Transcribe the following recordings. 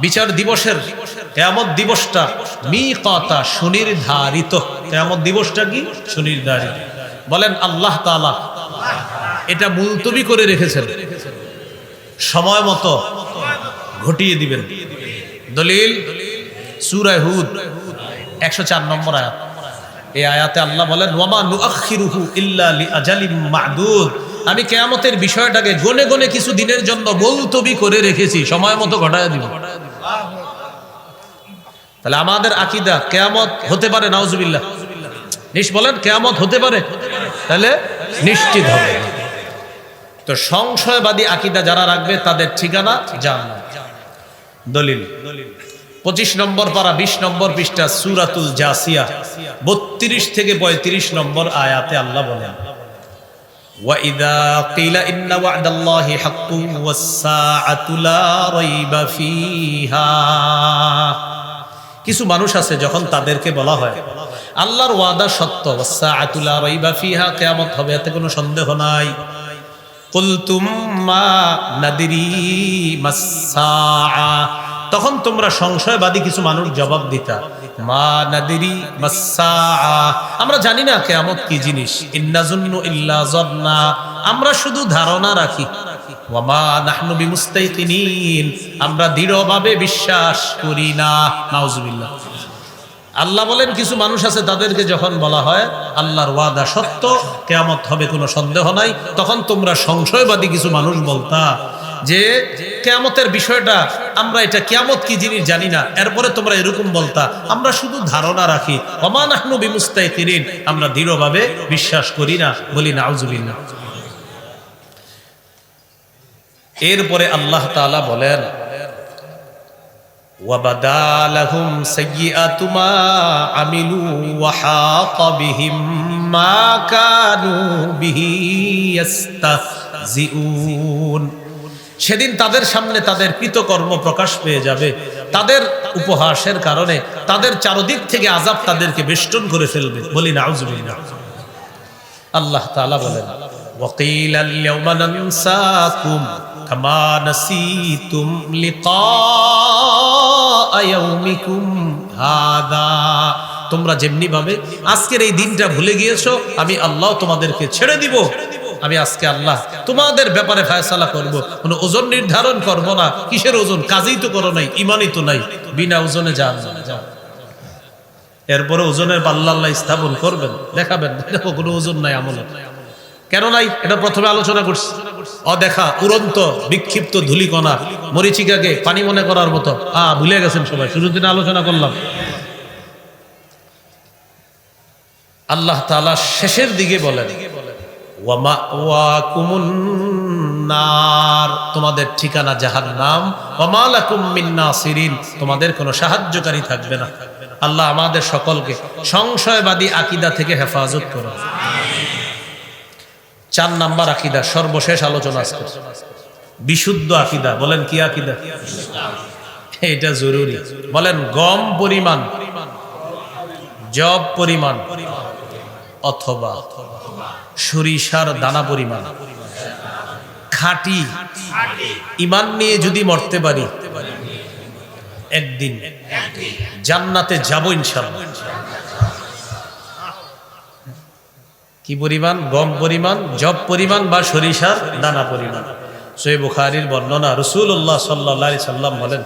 বিচার দিবসের কেয়ামত দিবসটা মি মিকাতা, সুনির্ধারিত। কেয়ামত দিবসটা কি? সুনির্ধারিত। বলেন, আল্লাহ তাআলা এটা মুলতবি করে রেখেছেন। সময় মতো ঘটিয়ে দিবেন। দলিল, সূরা হুদ 104 নম্বর আয়াত। এই আয়াতে আল্লাহ বলেন ওয়ামা নুআখিরুহু ইল্লা লিআজালিম মা'দুদ। আমি কেয়ামতের বিষয়টাকে গনে গনে কিছু দিনের জন্য মুলতবি করে রেখেছি। সময় মতো ঘটায় দিব। তাহলে আমাদের আকীদা কেয়ামত হতে পারে, নাউজুবিল্লাহ। নিশ বলেন, কেয়ামত হতে পারে? তাহলে নিশ্চিত হবে। তো সংশয়বাদী আকীদা যারা রাখবে, তাদের ঠিকানা জাহান্নাম দলিল। পঁচিশ নম্বর পারা, বিশ নম্বর পৃষ্ঠা, সুরাতুল জাসিয়া। বত্রিশ থেকে পঁয়ত্রিশ নম্বর আয়াতে আল্লাহ বলেন। وَإِذَا قِيلَ إِنَّ وَعْدَ اللَّهِ حَقٌّ وَالسَّاعَةُ لَا رَيْبَ فِيهَا কিছু মানুষ আছে যখন তাদেরকে বলা হয় আল্লাহর ওয়াদা সত্য ওয়াসসাআতু লা রাইবা ফিহা কিয়ামত হবে এতে কোনো সন্দেহ নাই কুলতুম মা নাদিরি মাসসাআ তখন তোমরা সংশয়বাদী কিছু মানুষ জবাব দিতা। আমরা জানি না কিয়ামত কি জিনিস। আমরা শুধু ধারণা রাখি। আমরা দৃঢ়ভাবে বিশ্বাস করি না। আল্লাহ বলেন, কিছু মানুষ আছে তাদেরকে যখন বলা হয় আল্লাহর ওয়াদা সত্য, কেয়ামত হবে কোনো সন্দেহ নাই, তখন তোমরা সংশয়বাদী কিছু মানুষ বলতা। যে কেয়ামতের বিষয়টা আমরা এটা কেয়ামত কি জিনিস জানি না এরপরে তোমরা এরকম বলতা আমরা শুধু ধারণা রাখি অমান আহনু বিমুস্তাই আমরা দৃঢ়ভাবে বিশ্বাস করি না বলি না আউজুবিল্লাহ এরপরে আল্লাহ তাআলা বলেন وبدا لهم سيئات ما عملوا وحاق بهم ما كانوا به يستهزئون সেদিন তাদের সামনে তাদের কৃতকর্ম প্রকাশ পেয়ে যাবে। তাদের উপহাসের কারণে তাদের চারদিক থেকে আজাব তাদেরকে বেষ্টন করে ফেলবে। বলি না আল্লাহ বলেন وقيل اليوم ننساكم كما نسيتم لقاء يومكم هذا তোমরা যেমনি ভাবে আজকের এই দিনটা ভুলে গিয়েছো, আমি আল্লাহ তোমাদেরকে ছেড়ে দিব। আমি আজকে আল্লাহ তোমাদের ব্যাপারে ফায়সালা করব। কোনো ওজন নির্ধারণ করব না। কিসের ওজন? কাজই তো করো নাই, ইমানই তো নাই। বিনা ওজনে যান এরপরে ওজনের পাল্লা আল্লাহ স্থাপন করবেন। দেখাবেন। দেখো, কোনো ওজন নাই আমল। কেন নাই? এটা প্রথমে আলোচনা করছি। অদেখা, উড়ন্ত, বিক্ষিপ্ত ধুলিকণা, মরিচিকাকে পানি মনে করার মতো। আ, ভুলে গেছেন সবাই। শুরুর দিনে আলোচনা করলাম। আল্লাহ তাআলা শেষের দিকে বলেন তোমাদের ঠিকানা যাহার নাম নাসিরিন তোমাদের কোনো সাহায্যকারী থাকবে না। আল্লাহ আমাদের সকলকে সংশয়বাদী আকিদা থেকে হেফাজত করুন। চার নাম্বার আকিদা, সর্বশেষ আলোচনা বিশুদ্ধ আকিদা। বলেন কি আকিদা? এটা জরুরি। বলেন, গম পরিমাণ, জব পরিমাণ, অথবা সরিষার দানা পরিমাণ খাটি ইমান নিয়ে যদি মরতে পারি একদিন জান্নাতে যাব ইনশাল্লাহ কি পরিমাণ গম পরিমাণ জব পরিমাণ বা সরিষার দানা পরিমাণ সোয়ে বুখারির বর্ণনা রসুল্লাহ সাল্লাহ সাল্লাম বলেন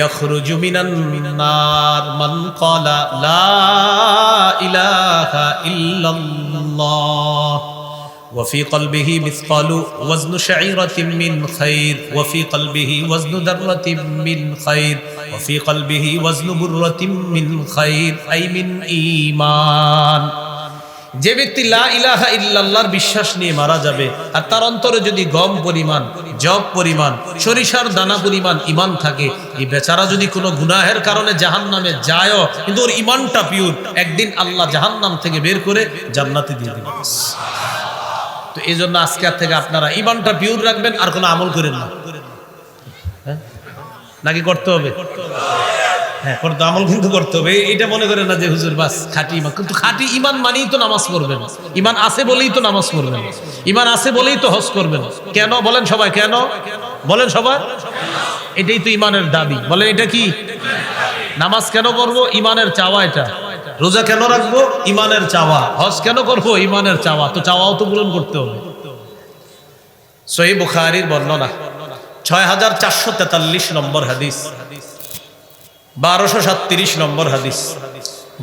يخرج من النار من قال لا إله إلا الله وفي قلبه مثقال وزن شعيرة من خير. وفي قلبه وزن ذرة من خير. وفي قلبه وزن برة من خير. أي من إيمان. যে ব্যক্তি লা ইলাহা ইল্লাল্লাহর বিশ্বাস নিয়ে মারা যাবে আর তার অন্তরে যদি গম পরিমাণ, জব পরিমাণ, সরিষার দানা পরিমাণ ইমান থাকে, এই বেচারা যদি কোনো গুনাহের কারণে জাহান নামে যায়ও, কিন্তু ওর ইমানটা পিওর একদিন আল্লাহ জাহান নাম থেকে বের করে জান্নাতে দিয়ে দিবেন তো এই জন্য আজকের থেকে আপনারা ইমানটা পিওর রাখবেন, আর কোনো আমল করেন না। হ্যাঁ? নাকি করতে হবে? হ্যাঁ করতে আমল কিন্তু করতে হবে। এটা মনে করে না যে হুজুর বাস খাঁটি ইমান। কিন্তু খাঁটি ইমান মানেই তো নামাজ পড়বেন ইমান আছে বলেই তো নামাজ পড়বেন ইমান আছে বলেই তো হজ করবেন কেন? বলেন সবাই কেন? বলেন সবাই। এটাই তো ইমানের দাবি। বলেন এটা কি? নামাজ কেন করব? ইমানের চাওয়া এটা। রোজা কেন রাখব? ইমানের চাওয়া। হজ কেন করব? ইমানের চাওয়া। তো চাওয়াও তো পূরণ করতে হবে। সহি বুখারির বর্ণনা। ছয় হাজার চারশো তেতাল্লিশ নম্বর হাদিস। বারোশো সাতত্রিশ নম্বর হাদিস।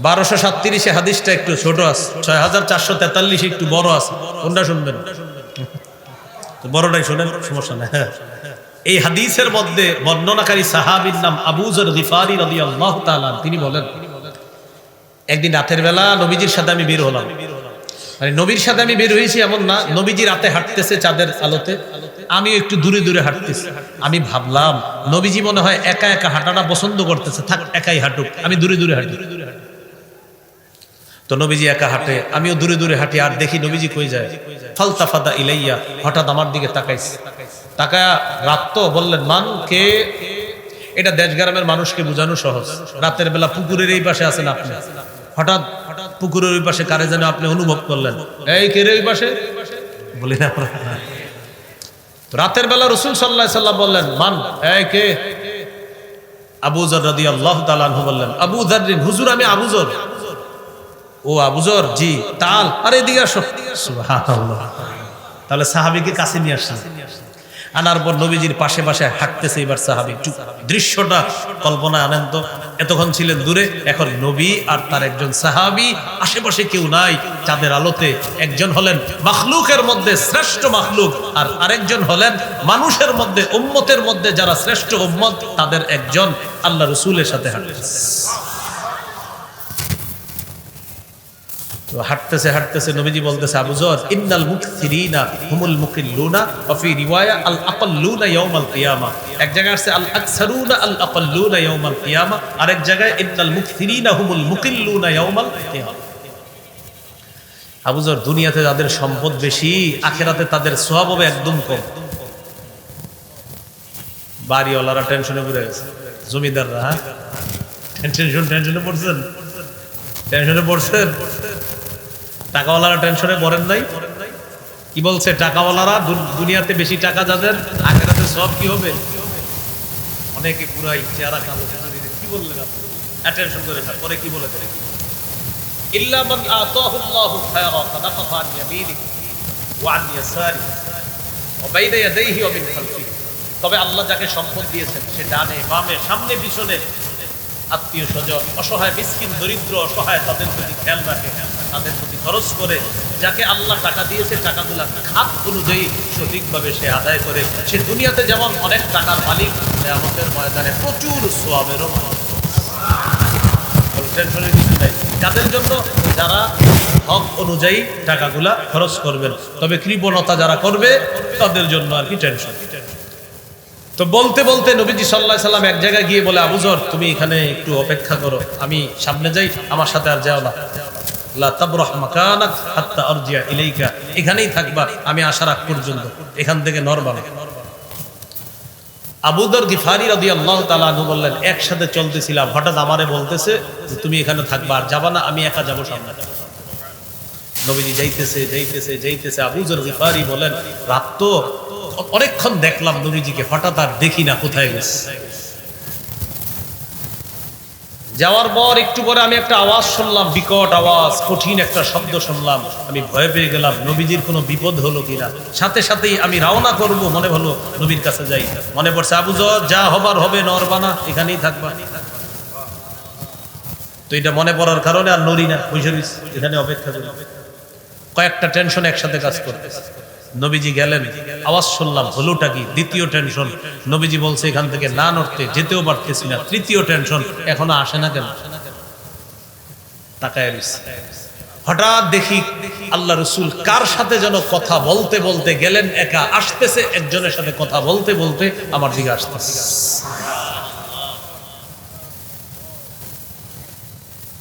বারোশো সাতত্রিশে হাদিসটা একটু ছোট আছে। ছয় হাজার চারশো তেতাল্লিশ একটু বড় আছে। কোনটা শুনবেন? বড়টাই শোনেন, সমস্যা নেই। এই হাদিসের মধ্যে বর্ণনাকারী সাহাবির নাম আবুজর গিফারি রদি আল্লাহ তিনি বলেন, একদিন রাতের বেলা নবীজির সাথে আমি বের হলাম। মানে নবীর সাথে আমি বের হয়েছি এমন না, নবীজি রাতে হাঁটতেছে চাঁদের আলোতে। আমি একটু দূরে দূরে হাঁটতেছি। আমি ভাবলাম, নবীজি মনে হয় একা একা হাঁটাটা পছন্দ করতেছে, থাক একাই হাঁটুক, আমি দূরে দূরে হাঁটি। তো নবীজি একা হাঁটে, আমিও দূরে দূরে হাঁটি, আর দেখি নবীজি কই যায়? ফালতা ফাদা ইলাইয়া, হঠাৎ আমার দিকে তাকাইছে। তাকায়া রাত তো বললেন, মান, কে? এটা দেশ গ্রামের মানুষকে বোঝানো সহজ। রাতের বেলা পুকুরের এই পাশে আছেন আপনি। হঠাৎ হঠাৎ পুকুরের ওই পাশে কারে যেন আপনি অনুভব করলেন? এই কে ওই পাশে? বলি না রাতের বেলা রসুল সাল্লাহ সাল্লাম বললেন, মান, এই কে? আবু জর রাদি আল্লাহ তালানহু বললেন, আবু জারিন হুজুর আমি আবুজর ও আবুজর জি, তাল। আরে, এদিকে আসো। তাহলে সাহাবিকে কাছে নিয়ে আসছেন আনার পর নবীজির পাশে পাশে হাঁটতেছে এবার সাহাবি। দৃশ্যটা কল্পনা আনেন তো এতক্ষণ ছিলেন দূরে, এখন নবী আর তার একজন সাহাবি। আশেপাশে কেউ নাই, চাঁদের আলোতে একজন হলেন মাখলুকের মধ্যে শ্রেষ্ঠ মাখলুক আর আরেকজন হলেন মানুষের মধ্যে, উম্মতের মধ্যে যারা শ্রেষ্ঠ উম্মত, তাদের একজন আল্লাহ রসুলের সাথে হাঁটতেছে। হাঁটতেছে হাঁটতেছে, নবীজি বলতেছে, আবু জর, ইন্নাল মুকসিরিনা হুমুল মুকিল্লুনা ওয়া ফি রিওয়ায়া আল আকাল্লুনা ইয়াউমাল কিয়ামা। এক জায়গায় আছে আল আকসারুনা আল আকাল্লুনা ইয়াউমাল কিয়ামা। আরেক জায়গায়, ইন্নাল মুকসিরিনা হুমুল মুকিল্লুনা ইয়াউমাল কিয়ামা। আবু জর, দুনিয়াতে যাদের সম্পদ বেশি, আখেরাতে তাদের সওয়াব হবে একদম কম। বাড়িওয়ালারা টেনশনে পড়ে গেছে। জমিদাররা হ্যাঁ? টেনশন, টেনশনে পড়ছেন? টেনশনে পড়ছেন? টাকাওয়ালারা টেনশনে পড়েন নাই। কি বলছে, টাকাওয়ালারা দুনিয়াতে বেশি টাকা যাদের, আখেরাতে সব কি হবে? অনেকে পুরাই চেহারা কালো কি বললেন করে না পরে কি বলে তবে আল্লাহ যাকে সম্পদ দিয়েছেন, সে ডানে বামে, সামনে পিছনে আত্মীয় স্বজন, অসহায়, মিসকিন, দরিদ্র, অসহায়, তাদের প্রতি খেয়াল রাখে। তাদের প্রতি খরচ করে, যাকে আল্লাহ টাকা দিয়েছে, টাকাগুলা খাত অনুযায়ী সঠিকভাবে সে আদায় করে। সে দুনিয়াতে যেমন অনেক টাকার মালিক আমাদের ময়দানে প্রচুর সোয়াবেরও টেনশনের কিছু নাই। যাদের জন্য যারা হক অনুযায়ী টাকাগুলা খরচ করবেন, তবে কৃপণতা যারা করবে, তাদের জন্য আর কি টেনশন তো বলতে বলতে নবীজি সাল্লাহ সাল্লাম এক জায়গায় গিয়ে বলে আবুজর তুমি এখানে একটু অপেক্ষা করো, আমি সামনে যাই, আমার সাথে আর যাও না। এখানেই থাকবা, আমি আসার আগ পর্যন্ত। এখান থেকে আবুদর গিফারি রাদি আল্লাহ তালু বললেন, একসাথে চলতেছিলাম। হঠাৎ আমারে বলতেছে যে তুমি এখানে থাকবা, আর যাবা না, আমি একা যাব সামনে। নবীজি যাইতেছে যাইতেছে যাইতেছে। আবুজর গিফারি বলেন, রাত তো অনেকক্ষণ দেখলাম নবীজিকে, হঠাৎ আর দেখি না কোথায় গেছে। যাওয়ার পর একটু পরে আমি একটা আওয়াজ শুনলাম, বিকট আওয়াজ, কঠিন একটা শব্দ শুনলাম। আমি ভয় পেয়ে গেলাম, নবীজির কোনো বিপদ হলো কিনা। সাথে সাথেই আমি রওনা করব, মনে হলো নবীর কাছে যাই। মনে পড়ছে আবুজর যা হবার হবে, নরবানা, এখানেই থাকবা। তো এটা মনে পড়ার কারণে আর নড়ি না বুঝে এখানে অপেক্ষা করি। কয়েকটা টেনশন একসাথে কাজ করতে নবীজি গেলেন, আওয়াজ শুনলাম, হলোটা কি? দ্বিতীয় টেনশন নবীজি বলছে, এখান থেকে না নড়তে, যেতেও পারতেছি না। তৃতীয় টেনশন এখনও আসে না কেন? তাকায় হঠাৎ দেখি আল্লাহ রসুল কার সাথে যেন কথা বলতে বলতে গেলেন, একা আসতেছে, একজনের সাথে কথা বলতে বলতে আমার দিকে আসতেছে।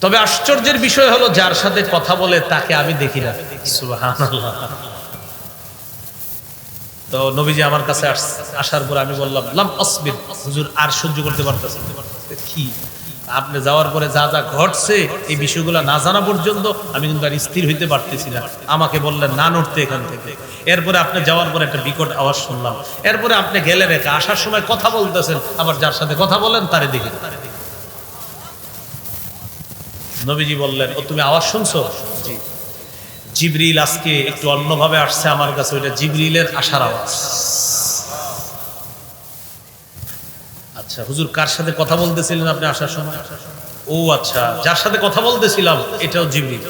তবে আশ্চর্যের বিষয় হলো, যার সাথে কথা বলে তাকে আমি দেখি না। সুবহানাল্লাহ। তো নবীজি আমার কাছে আসার পর আমি বললাম, লাম আসবির। হুজুর আর সহ্য করতে পারতেছি। কি? আপনি যাওয়ার পরে যা যা ঘটছে, এই বিষয়গুলো না জানা পর্যন্ত আমি কিন্তু আর স্থির হইতে পারতেছি না। আমাকে বললেন, না নড়তে এখান থেকে। এরপরে আপনি যাওয়ার পরে একটা বিকট আওয়াজ শুনলাম। এরপরে আপনি গেলেন একা, আসার সময় কথা বলতেছেন, আবার যার সাথে কথা বলেন তারে দেখে নবীজি বললেন, ও তুমি আওয়াজ শুনছো? জিবরিল আজকে একটু অন্যভাবে আসছে আমার কাছে, ওইটা জিবরিলের আসার আওয়াজ। আচ্ছা হুজুর, কার সাথে কথা বলতেছিলেন আপনি আসার সময়? ও আচ্ছা যার সাথে কথা বলতেছিলাম, এটাও জিবরিল।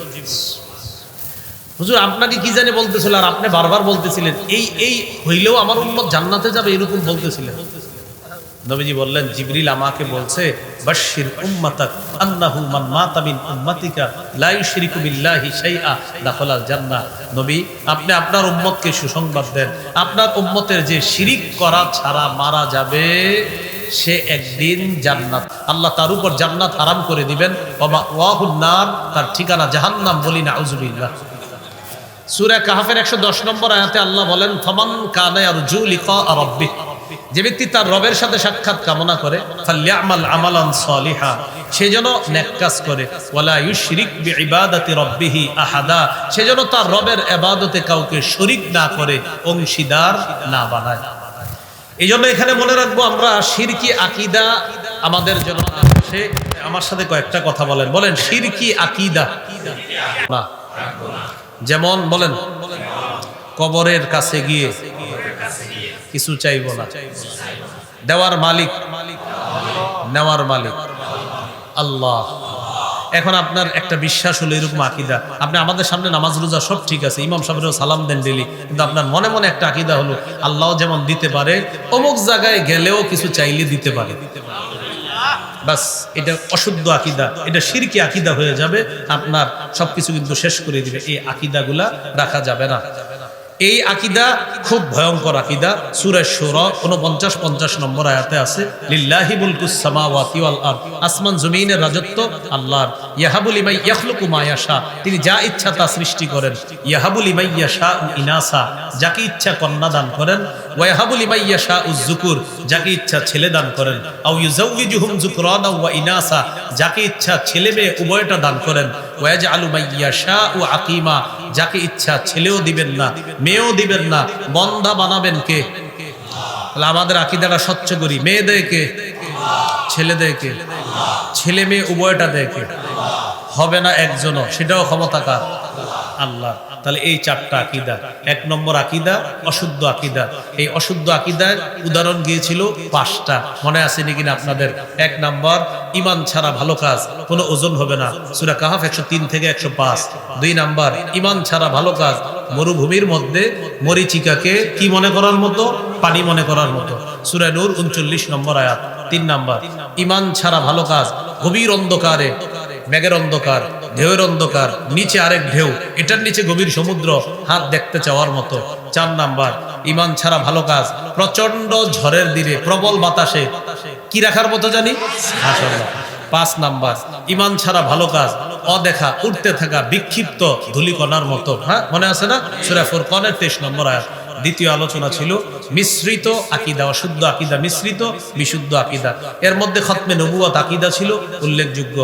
হুজুর আপনাকে কি জানে বলতেছিল, আর আপনি বারবার বলতেছিলেন, এই এই হইলেও আমার উম্মত জান্নাতে যাবে, এরকম বলতেছিলেন। নবীজি বললেন, জিবরিল আমাকে বলছে বাশির উম্মাতাক আন্নাহু মান মাতা মিন উম্মাতিকা, লা ইউশরিকু বিল্লাহি শাইআ, দাখালাল জান্নাহ। নবী, আপনি আপনার উম্মতকে সুসংবাদ দেন। আপনার উম্মতের যে শিরিক করা ছাড়া মারা যাবে, সে একদিন জান্নাত। আল্লাহ তার উপর জান্নাত হারাম করে দিবেন। ওমা ওয়াহুন নার, তার ঠিকানা জাহান্নাম বলি না আউযুবিল্লাহ সূরা কাহাফের 110 নম্বর আয়াতে আল্লাহ বলেন, ফামান কানা ইয়ারজু লিকা রাব্বিহ। যে ব্যক্তি তার রবের সাথে সাক্ষাৎ কামনা করে সে যেন করে সে যেন তার রবের কাউকে শরীক না করে, অংশীদার না বানায়। এই জন্য এখানে মনে রাখব আমরা শিরকি আকিদা আমাদের জন্য সে আমার সাথে কয়েকটা কথা বলেন। বলেন শিরকি আকিদা। যেমন বলেন, কবরের কাছে গিয়ে কিছু চাইব না। দেওয়ার মালিক, নেওয়ার মালিক। আল্লাহ। এখন আপনার একটা বিশ্বাস হলো এরকম আকিদা। আপনি আমাদের সামনে নামাজ, রোজা সব ঠিক আছে, ইমাম সাহেবেরও সালাম দেন ডেলি কিন্তু আপনার মনে মনে একটা আকিদা হলো, আল্লাহ যেমন দিতে পারে, অমুক জায়গায় গেলেও কিছু চাইলে দিতে পারে। বাস, এটা অশুদ্ধ আকিদা, এটা সিরকি আকিদা হয়ে যাবে, আপনার সবকিছু কিন্তু শেষ করে দিবে। এই আকিদাগুলা রাখা যাবে না। এই আকিদা খুব ভয়ঙ্কর আকিদা। সুরেশ সুর উনপঞ্চাশ পঞ্চাশ নম্বর আয়াতে আছে আরদ আসমান জমিনের রাজত্ব আল্লাহর। ইয়াহাবুল ইমাই ইয়াখলুকু মা ইয়াশা, তিনি যা ইচ্ছা তা সৃষ্টি করেন। ইয়াহাবুল ইমাই ইয়াশা ইনাসা, যাকে ইচ্ছা কন্যা দান করেন। ওয়া ইয়াহাবুল ইমাই ইয়াশা উযযুকুর যাকে ইচ্ছা ছেলে দান করেন। আও ইউজাউযিজুহুম যুকরানা ওয়া ইনাসা, যাকে ইচ্ছা ছেলে মেয়ে উভয়টা দান করেন। ও আকিমা, যাকে ইচ্ছা ছেলেও দিবেন না, মেয়েও দিবেন না বন্ধা বানাবেন কে? তাহলে আমাদের আকিদাটা স্বচ্ছ করি, মেয়ে দেয় কে? ছেলে দেয় কে? ছেলে মেয়ে উভয়টা দেয় কে? হবে না একজনও, সেটাও ক্ষমতা কার? আল্লাহ। তাহলে এই চারটা আকিদা। এক নম্বর আকিদা, অশুদ্ধ আকিদা। এই অশুদ্ধ আকিদার উদাহরণ গিয়েছিল পাঁচটা। মনে আছে নাকি না আপনাদের? এক নম্বর ইমান ছাড়া ভালো কাজ, কোনো ওজন হবে না। সুরা কাহাফ একশো তিন থেকে একশো পাঁচ। দুই নাম্বার ইমান ছাড়া ভালো কাজ, মরুভূমির মধ্যে মরিচিকাকে কি মনে করার মতো? পানি মনে করার মতো। সুরা নূর উনচল্লিশ নম্বর আয়াত। তিন নাম্বার ইমান ছাড়া ভালো কাজ, গভীর অন্ধকারে মেঘের অন্ধকার, ঢেউয়ের অন্ধকার, নিচে আরেক ঢেউ, এটার নিচে গভীর সমুদ্র, হাত দেখতে চাওয়ার মতো। চার নাম্বার, ইমান ছাড়া ভালো কাজ প্রচণ্ড ঝড়ের দিনে, প্রবল বাতাসে। কি রাখার মতো জানি। পাঁচ নাম্বার, ইমান ছাড়া ভালো কাজ, অদেখা, উঠতে থাকা, বিক্ষিপ্ত ধুলিকণার মতো। হ্যাঁ মনে আছে না? সুরা কনের তেইশ নম্বর আয়াত। দ্বিতীয় আলোচনা ছিল, মিশ্রিত আকিদা, অশুদ্ধ আকিদা মিশ্রিত, বিশুদ্ধ আকিদা। এর মধ্যে খতমে নবুয়াত আকিদা ছিল, উল্লেখযোগ্য।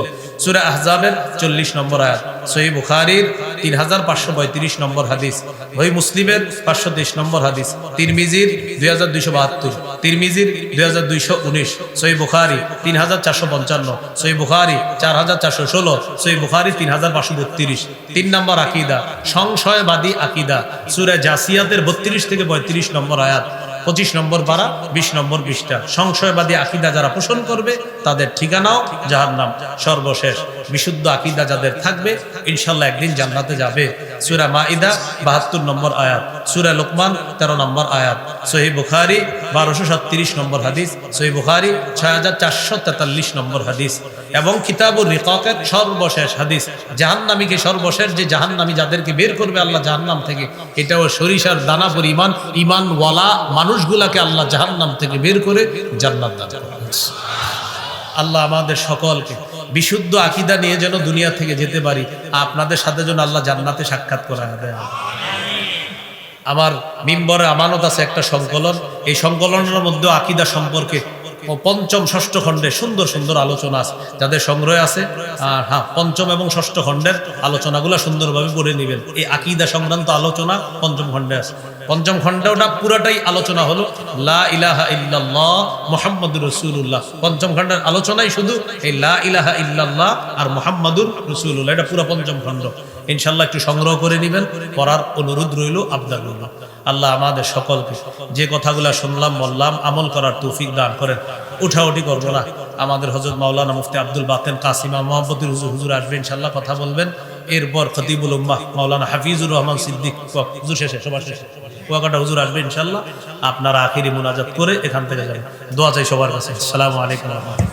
সুরা আহজাবের চল্লিশ নম্বর আয়াত। সহি বুখারির তিন হাজার পাঁচশো পঁয়ত্রিশ নম্বর হাদিস ওই মুসলিমের পাঁচশো তেইশ নম্বর হাদিস, তিরমিজির দুই হাজার দুইশো বাহাত্তর, তিরমিজির দুই হাজার দুইশো উনিশ, সহি বুখারি তিন হাজার চারশো পঞ্চান্ন, সহি বুখারি চার হাজার চারশো ষোলো, সহি বুখারি তিন হাজার পাঁচশো বত্রিশ। তিন নম্বর আকিদা, সংশয়বাদী আকিদা, সুরে জাসিয়াতের বত্রিশ থেকে পঁয়ত্রিশ নম্বর আয়াত। পঁচিশ নম্বর বারা বিশ নম্বর বিশটা সংশয়বাদী আকিদা যারা পোষণ করবে, তাদের ঠিকানাও যাহার নাম সর্বশেষ বিশুদ্ধ আকিদা যাদের থাকবে, ইনশাল্লাহ একদিন জান্নাতে যাবে। সুরা মাইদা বাহাত্তর নম্বর আয়াত। সুরা লোকমান, তেরো নম্বর আয়াত। সহি বুখারি, বারোশো সাতত্রিশ নম্বর হাদিস। সহি বুখারি, ছয় হাজার চারশো তেতাল্লিশ নম্বর হাদিস। এবং কিতাবুর রিকাকের সর্বশেষ হাদিস। জাহান্নামীকে সর্বশেষ যে জাহান্নামী যাদেরকে বের করবে আল্লাহ জাহান্নাম থেকে, এটাও সরিষার দানা পরিমাণ, ইমানওয়ালা মানুষগুলাকে আল্লাহ জাহান্নাম থেকে বের করে জান্নাত দান। আল্লাহ আমাদের সকলকে বিশুদ্ধ আকিদা নিয়ে যেন দুনিয়া থেকে যেতে পারি, আপনাদের সাথে যেন আল্লাহ জান্নাতে সাক্ষাৎ করা দেয় আমার মিম্বরে আমানত আছে একটা সংকলন এই সংকলনের মধ্যে আকিদা সম্পর্কে পঞ্চম ষষ্ঠ খণ্ডে সুন্দর সুন্দর আলোচনা আছে। যাদের সংগ্রহে আছে, আর হ্যাঁ পঞ্চম এবং ষষ্ঠ খণ্ডের আলোচনাগুলো সুন্দরভাবে পড়ে নেবেন। এই আকিদা সংক্রান্ত আলোচনা পঞ্চম খণ্ডে আছে। পঞ্চম খণ্ডে ওটা পুরাটাই আলোচনা হলো, লা ইলাহা ইল্লাল্লাহ মোহাম্মদুর রসুল্লাহ পঞ্চম খণ্ডের আলোচনাই শুধু এই লা ইলাহা ইল্লাল্লাহ আর মোহাম্মদুর রসুল্লাহ এটা পুরো পঞ্চম খণ্ড। ইনশাল্লাহ একটু সংগ্রহ করে নেবেন, পড়ার অনুরোধ রইল আবদার আল্লাহ আমাদের সকলকে যে কথাগুলো শুনলাম, বললাম, আমল করার তৌফিক দান করেন। উঠাউঠি করব না। আমাদের হজরত মাওলানা মুফতি আব্দুল বাতেন কাসিমা মোহাম্মদুর হুজুর হুজুর আসবে ইনশাল্লাহ কথা বলবেন। এরপর খতিবুল উম্মাহ মাওলানা হাফিজুর রহমান সিদ্দিক হুজুর শেষে, সবার শেষে। কুয়াকাটা হুজুর আসবে ইনশাল্লাহ আপনারা আখিরি মুনাজাত করে এখান থেকে যাবেন। দোয়া চাই সবার কাছে। আসসালামু আলাইকুম